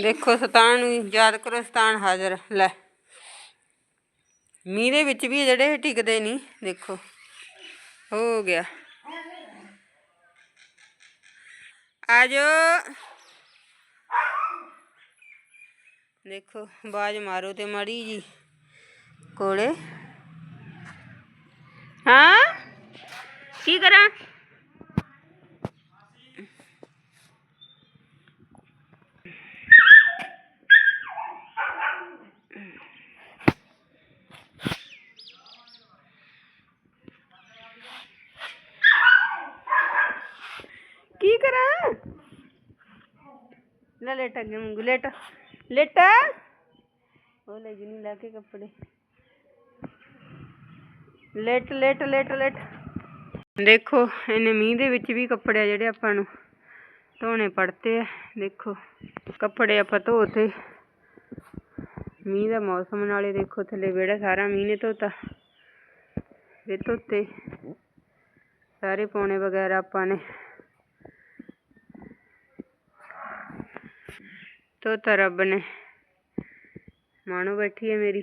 ਦੇਖੋ ਸਤਾਨ ਨੂੰ ਯਾਦ ਕਰੋ ਸਤਾਨ ਹਾਜ਼ਰ, ਲੈ। ਮੀਂਹ ਦੇ ਵਿੱਚ ਵੀ ਜਿਹੜੇ ਟਿਕਦੇ ਨਹੀਂ, ਦੇਖੋ। ਹੋ ਗਿਆ। ਆਜੋ। ਦੇਖੋ ਬਾਜ ਮਾਰੋ ਤੇ ਮਾੜੀ ਜੀ, ਕੋਲੇ। ਹਾਂ? ਕੀ ਕਰਾਂ? ਕੀ ਲੈ ਲੇਟ ਅੱਗੇ ਮੰਗੂ ਲੇਟ ਲੇਟ। ਉਹ ਲੈ ਜੀ ਨਹੀਂ ਲਾ ਕੇ ਕੱਪੜੇ। ਲੇਟ ਲੇਟ ਲੇਟ ਲੇਟ। ਦੇਖੋ, ਇਹਨੇ ਮੀਂਹ ਦੇ ਵਿੱਚ ਵੀ ਕੱਪੜੇ ਜਿਹੜੇ ਆਪਾਂ ਨੂੰ ਧੋਣੇ ਪੜਤੇ ਆ। ਦੇਖੋ, ਕੱਪੜੇ ਆਪਾਂ ਧੋਤੇ। ਮੀਂਹ ਦਾ ਮੌਸਮ ਨਾਲੇ ਦੇਖੋ, ਥੱਲੇ ਵਿਹੜਾ ਸਾਰਾ ਮੀਂਹ ਨੇ ਧੋਤਾ। ਇਹ ਧੋਤੇ। ਸਾਰੇ ਪੌਣੇ ਵਗੈਰਾ ਆਪਾਂ ਨੇ। ਧੋਤਾ ਰੱਬ ਨੇ। ਮਾਣੋ ਬੈਠੀ ਹੈ ਮੇਰੀ।